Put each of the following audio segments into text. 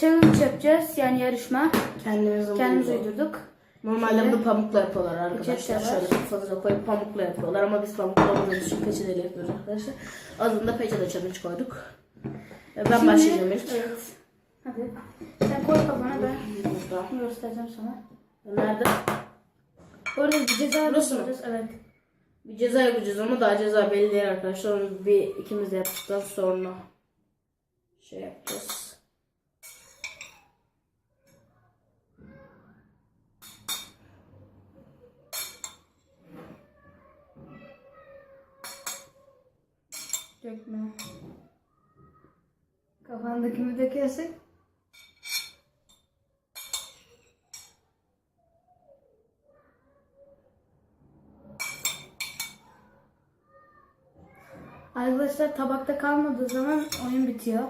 challenge yapacağız. Yani yarışma. Kendimiz Kendimiz uydurduk. uydurduk. Normalde bunu pamukla yapıyorlar arkadaşlar. Şöyle kafanıza koyup pamukla yapıyorlar ama biz pamukla olmadığımız için peçeteyle yapıyoruz arkadaşlar. Adını da peçete challenge koyduk. E, Ben Şimdi- başlayacağım ilk. Evet. Hadi. Sen koy kafana ben Burada. göstereceğim sana. Nerede? Orada bir ceza yapacağız. Evet. Bir ceza yapacağız ama daha ceza belli değil arkadaşlar. Onu bir ikimiz de yaptıktan sonra şey yapacağız. Dökme. Kafandakini dökersin. Arkadaşlar tabakta kalmadığı zaman oyun bitiyor.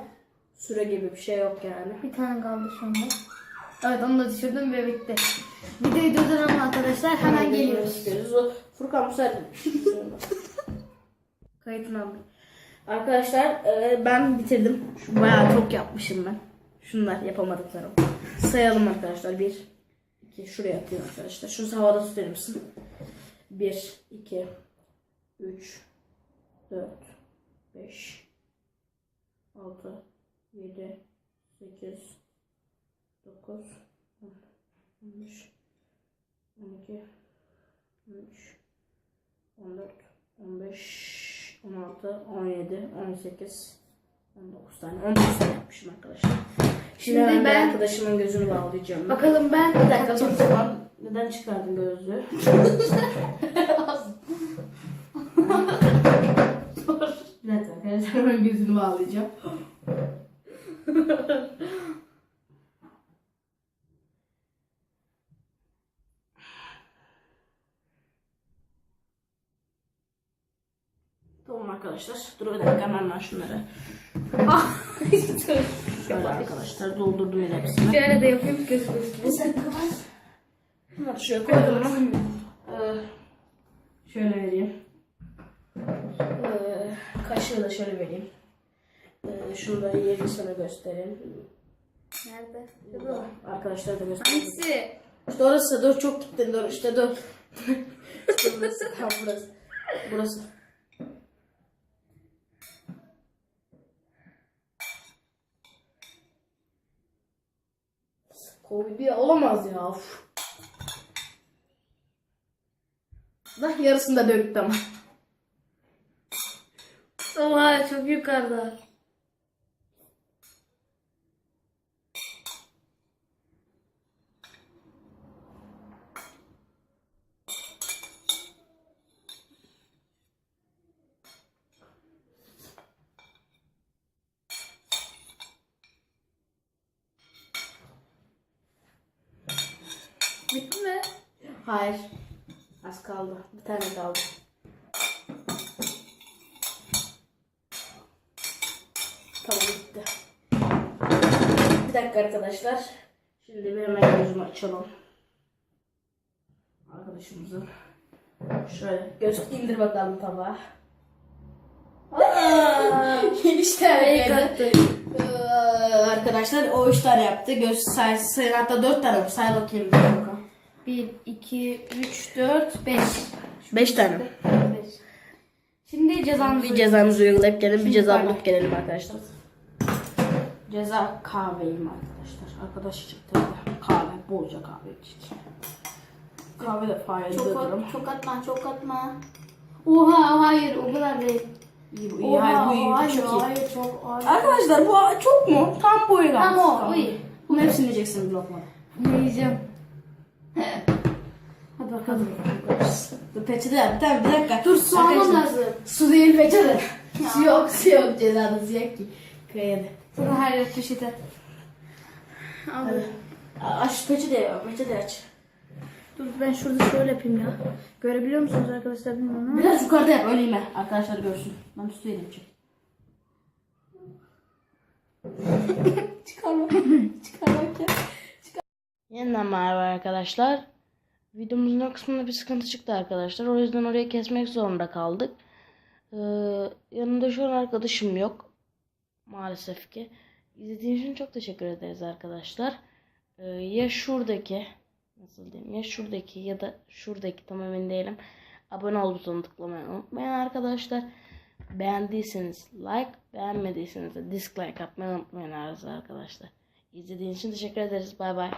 Süre gibi bir şey yok yani. Bir tane kaldı şu anda. Evet onu da düşürdüm ve bitti. Videoyu durduralım arkadaşlar. Hemen geliyoruz. Geliyoruz. O Furkan bu sefer Kayıtını aldım. Arkadaşlar e, ben bitirdim. Şu bayağı çok yapmışım ben. Şunlar yapamadıklarım. Sayalım arkadaşlar. 1 2 şuraya atayım arkadaşlar. Şunu havada tutar mısın? 1 2 3 4 5 6 7 8 9 10 11 12 13 14 15 16 17 18 19 tane 19 tane yapmışım arkadaşlar. Şimdi, Şimdi ben, ben- arkadaşımın gözünü bağlayacağım. Bakalım ben bir dakika dur. Neden çıkardın gözlüğü? bir dakika arkadaşlar ben gözünü bağlayacağım. Tamam arkadaşlar. Dur bir dakika hemen ben şunları. Şöyle arkadaşlar doldurdum yine hepsini. Şöyle de yapayım göz gözüküyor. Bunları şöyle koydum ama. Ee, şöyle vereyim. Ee, kaşığı da şöyle vereyim. Ee, şunu da yerini sana göstereyim. Nerede? Arkadaşlar da göstereyim. Hangisi? İşte orası dur çok gittin dur işte dur. işte burası tam burası. Burası. Covid bir olamaz ya. Uf. Lah yarısını da ama. Oha çok yukarıda. Bitti mi? Hayır. Az kaldı. Bir tane kaldı. Tamam bitti. Bir dakika arkadaşlar. Şimdi bir hemen gözümü açalım. Arkadaşımızın. Şöyle göz indir bakalım tabağa. Üç tane yedi. Arkadaşlar o üç tane yaptı. Göz say, say hatta dört tane? Say bakayım. Bir bakalım. 1, 2, 3, 4, 5. Beş tane. 5. Şimdi cezamızı Bir cezamızı uygulayıp gelelim, bir Şimdi ceza bulup gelelim arkadaşlar. Ceza kahveyim arkadaşlar. Arkadaş çıktı. Kahve, bolca kahve içtik. Kahve de Çok, faydalıdır. at, çok atma, çok atma. Oha hayır o kadar değil. İyi bu iyi. Oha, hayır bu iyi. bu hayır, çok iyi. hayır, çok hayır. Arkadaşlar bu çok mu? Tam boyu Tam lazım. o, o iyi. Bunun hepsini yiyeceksin bir lokmada. Yiyeceğim. Hadi bakalım. Dur peçete. Bir tane bir dakika. Dur su almam lazım. Su değil peçete. su yok su yok cezanız yok ki. Kıyada. Sana her yer peşete. Al. Hadi. Aç peçete. Peçete aç. Dur ben şurada şöyle yapayım ya. Görebiliyor musunuz arkadaşlar bilmiyorum. Biraz yukarıda yap öyle yeme. Arkadaşlar görsün. Ben üstü yapacağım. Çıkarma. Çıkarmak ya. Yeniden merhaba arkadaşlar. Videomuzun o kısmında bir sıkıntı çıktı arkadaşlar. O yüzden orayı kesmek zorunda kaldık. Ee, yanımda şu an arkadaşım yok. Maalesef ki. İzlediğiniz için çok teşekkür ederiz arkadaşlar. Ee, ya şuradaki nasıl diyeyim ya şuradaki ya da şuradaki tam emin değilim. Abone ol butonuna tıklamayı unutmayın arkadaşlar. Beğendiyseniz like, beğenmediyseniz de dislike atmayı unutmayın arkadaşlar. İzlediğiniz için teşekkür ederiz. Bay bay.